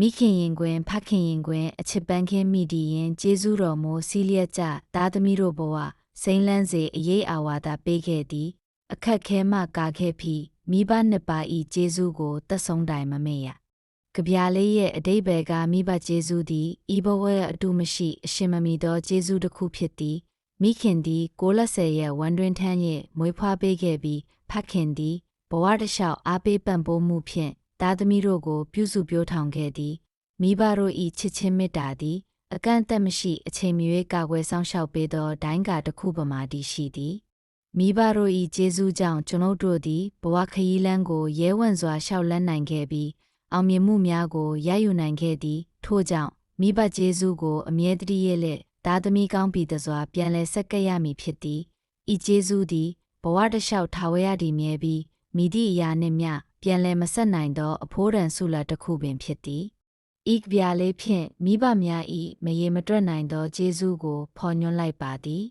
မိခင်ရင်ခွင်ဖခင်ရင်ခွင်အချစ်ပန်းခင်းမိဒီရင်ကျေးဇူးတော်မိုးစီးလျက်ကြသားသမီးတို့ဘဝစိမ့်လန်းစေအရေးအာဝါဒပေးခဲ့သည်အခက်ခဲမှကာခဲ့ပြီးမိဘနှစ်ပါဤကျေးဇူးကိုသက်ဆုံးတိုင်မမေ့ရကြပြာလေးရဲ့အတိတ်ဘယ်ကမိဘကျေးဇူးသည်ဤဘဝရဲ့အတူမရှိအရှင်မမီသောကျေးဇူးတစ်ခုဖြစ်သည်မိခင်သည်ကိုလက်ဆယ်ရဲ့ဝန်တွင်ထမ်းရဲ့မွေးဖွားပေးခဲ့ပြီးဖခင်သည်ဘဝတစ်လျှောက်အားပေးပံ့ပိုးမှုဖြင့် သားသမီးတို့ကို ပြုစုပြောထောင်ခဲ့သည်မိဘတို့၏ချစ်ချင်းမေတ္တာသည် အကန့်အသတ်မရှိအချိန်မရွေးကာကွယ်ဆောင်ရှောက်ပေးသောဒိုင်းကာတစ်ခုပမာတည်ရှိသည်မိဘတို့၏ကျေးဇူးကြောင့်ကျွန်ုပ်တို့သည်ဘဝခရီးလမ်းကိုရဲဝံ့စွာရှောက်လန်းနိုင်ခဲ့ပြီးအောင်မြင်မှုများကိုရယူနိုင်ခဲ့သည် ထို့ကြောင့်မိဘကျေးဇူးကိုအမြဲတည်းရဲ့လက်သားသမီးကောင်းပြီးသစွာပြန်လဲဆက်ကပ်ရမည်ဖြစ်သည်ဤကျေးဇူးသည်ဘဝတစ်လျှောက်ထာဝရတည်မြဲပြီးမိသည့်အရာနှင့်မျှ ပြန်လဲမဆက်နိုင်သော အဖိုးတန်ဆုလတစ်ခုပင်ဖြစ်သည်ဤပြာလေးဖြင့်မိဘများဤမရေမတွက်နိုင်သောကျေးဇူးကိုဖော်ညွှန်းလိုက်ပါသည်